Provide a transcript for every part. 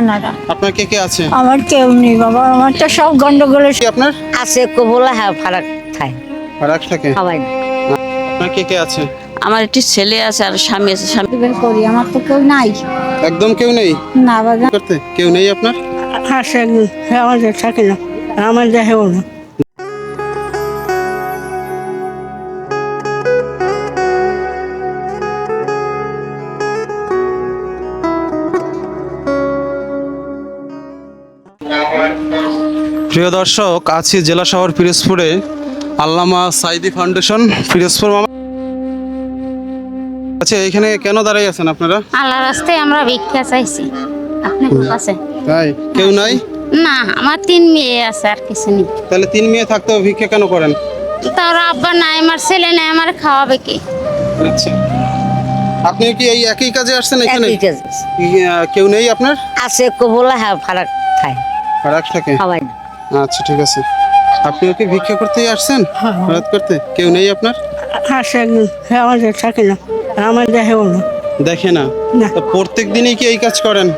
জাহানারা আপনার কে কে আছে? আমার কেউ নেই বাবা আমার তো সব গন্ডগোল কি আপনার? আছে কবুলা হ্যাঁ ফারাক থাকে ফারাক থাকে? সবাই। আপনার কে কে আছে? আমার একটি ছেলে আছে আর স্বামী আছে স্বামী বের করি আমার তো কেউ নাই। একদম কেউ নেই? না বাবা। করতে? কেউ নেই আপনার? আছে আমার থাকে না আমার দেখেও না। প্রিয় দর্শক আছি জেলা শহর পিরোজপুরে। আল্লামা সাইদি ফাউন্ডেশন পিরোজপুর মামা আচ্ছা এখানে কেন দাঁড়াই আছেন আপনারা? আল্লাহ রাস্তায় আমরা ভিক্ষা চাইছি। কাছে তাই? কেউ নাই? না আমার তিন মেয়ে আছে আর কিছু নেই। তাহলে তিন মেয়ে থাকতেও ভিক্ষা কেন করেন? তার আব্বা নাই আমার ছেলে নাই আমার খাওয়াবে কি? আচ্ছা। আপনি কি এই একই কাজে আসছেন এখানে? একই কাজ। ই- আহ, কেউ নেই আপনার? আছে কবুলা হ্যাঁ ফারাক থাই ফারাক থাকে। সবাই আচ্ছা ঠিক আছে। আপনিও কি ভিক্ষা করতেই আসছেন? রাত করতে? কেউ নেই আপনার? আছে আমাদের থাকে না। আমার দেখেও না। দেখে না? না। প্রত্যেক দিনই কি এই কাজ করেন?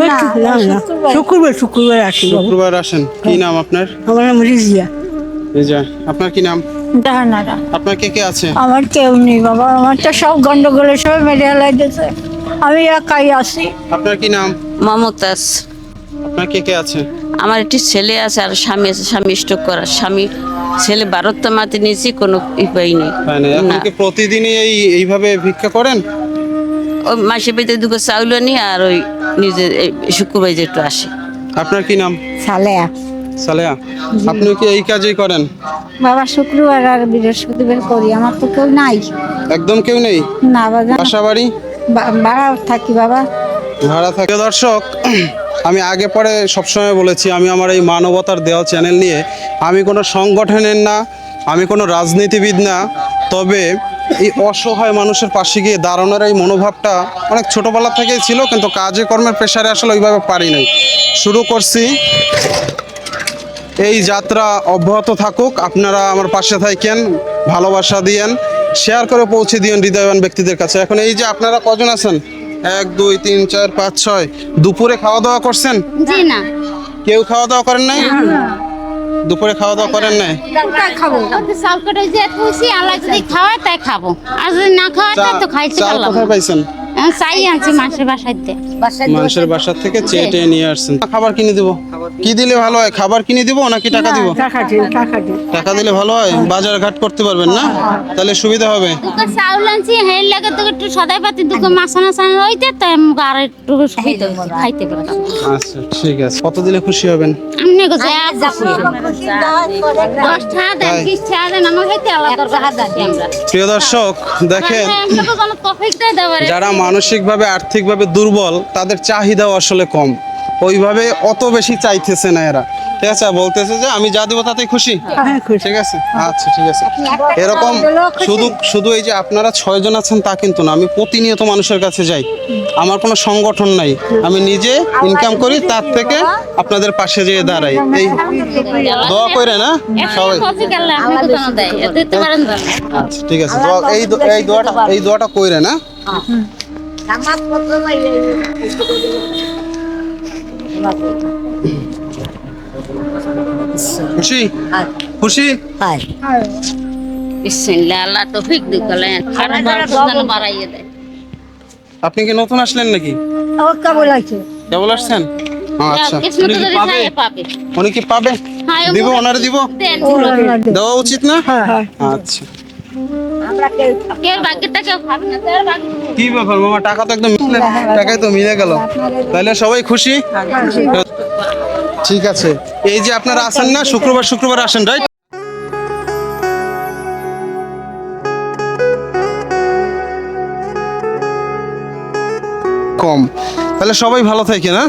না না শুক্রবার। শুক্রবার আসি। শুক্রবার আসেন। কি নাম আপনার? আমার নাম রিজিয়া। রিজা আপনার কি নাম? জাহানারা। আপনার কে কে আছে? আমার কেউ নেই বাবা। আমার তো সব গন্ডগোলের সব মেরে হেলাইতেছে আমি একাই আছি। আপনার কি নাম? মমতাজ আপনার কে কে আছে? আমার একটি ছেলে আছে আর স্বামী আছে স্বামী স্ট্রোক করার। স্বামী ছেলে ভারত মাতে নিয়েছি কোনো উপায় নেই। প্রতিদিনই এই এইভাবে ভিক্ষা করেন? ওই মাসে পেতে দুটো চাউল নিই আর ওই নিজের এই শুক্রবার একটু আসে। আপনার কি নাম? সালেয়া। সালেয়া। আপনিও কি এই কাজই করেন? বাবা শুক্রবার আর বৃহস্পতিবার করি আমার তো কেউ নাই। একদম কেউ নেই? না বাবা। বাসা বাড়ি? বাড়া থাকি বাবা। ভাড়া থাকে। দর্শক আমি আগে পরে সবসময় বলেছি, আমি আমার এই মানবতার দেওয়া চ্যানেল নিয়ে আমি কোনো সংগঠনের না, আমি কোনো রাজনীতিবিদ না, তবে এই অসহায় মানুষের পাশে গিয়ে দাঁড়ানোর এই মনোভাবটা অনেক ছোটোবেলা থেকেই ছিল, কিন্তু কাজে কর্মের প্রেশারে আসলে ওইভাবে পারি নাই। শুরু করছি। এই যাত্রা অব্যাহত থাকুক, আপনারা আমার পাশে থাকেন, ভালোবাসা দিয়েন শেয়ার করে পৌঁছে দিয়েন হৃদয়বান ব্যক্তিদের কাছে। এখন এই যে আপনারা কজন আছেন? এক দুই তিন চার পাঁচ ছয়। দুপুরে খাওয়া দাওয়া করছেন? জি না। কেউ খাওয়া দাওয়া করেন নাই? দুপুরে খাওয়া দাওয়া করেন নাই? খাব। চাল যে খুশি আল্লাহ যদি খাওয়ায় তাই খাব। আর যদি না খাওয়ায় তো খাইতে চাল পারলাম কোথায় পাইছেন? চাই আনছি মাসের বাসায় দিয়ে মানুষের বাসার থেকে চেয়ে টেয়ে নিয়ে আসছেন খাবার কিনে দিব কি দিলে ভালো হয় খাবার কিনে দিব নাকি টাকা দিব টাকা দিলে ভালো হয় বাজার ঘাট করতে পারবেন না তাহলে সুবিধা হবে চাউল আনছি হেল লাগে তো একটু সদাই পাতি দুটো মাছানা সানা হইতে তাই আর একটু সুবিধা খাইতে পারতাম আচ্ছা ঠিক আছে কত দিলে খুশি হবেন গো যা প্রিয় দর্শক দেখেন যারা মানসিকভাবে আর্থিকভাবে দুর্বল তাদের চাহিদাও আসলে কম। ওইভাবে অত বেশি চাইতেছে না এরা। ঠিক আছে? বলতেছে যে আমি যা দিব তাতেই খুশি? হ্যাঁ ঠিক আছে? আচ্ছা ঠিক আছে। এরকম শুধু শুধু এই যে আপনারা ছয়জন আছেন তা কিন্তু না। আমি প্রতিনিয়ত মানুষের কাছে যাই। আমার কোনো সংগঠন নাই। আমি নিজে ইনকাম করি তার থেকে আপনাদের পাশে যেয়ে দাঁড়াই। এই দোয়া করে না সবাই। পারেন না আচ্ছা ঠিক আছে। দোয়া এই এই দোয়াটা এই দোয়াটা কইরে না খুশি? খুশি? আল্লাহ তৌফিক দিকলে বাড়াইয়ে দেয়। আপনি কি নতুন আসলেন নাকি? কেবল আছে কেবল আসছেন? আচ্ছা। উনি কি পাবে? হ্যাঁ, দিব ওনারে দিব? দেওয়া উচিত না? হ্যাঁ হ্যাঁ। আচ্ছা। কি ব্যাপার মামা টাকা তো একদম টাকাই তো মিলে গেল। তাহলে সবাই খুশি? ঠিক আছে। এই যে আপনারা আসেন না শুক্রবার শুক্রবার আসেন রাইট কম। তাহলে সবাই ভালো থাকে না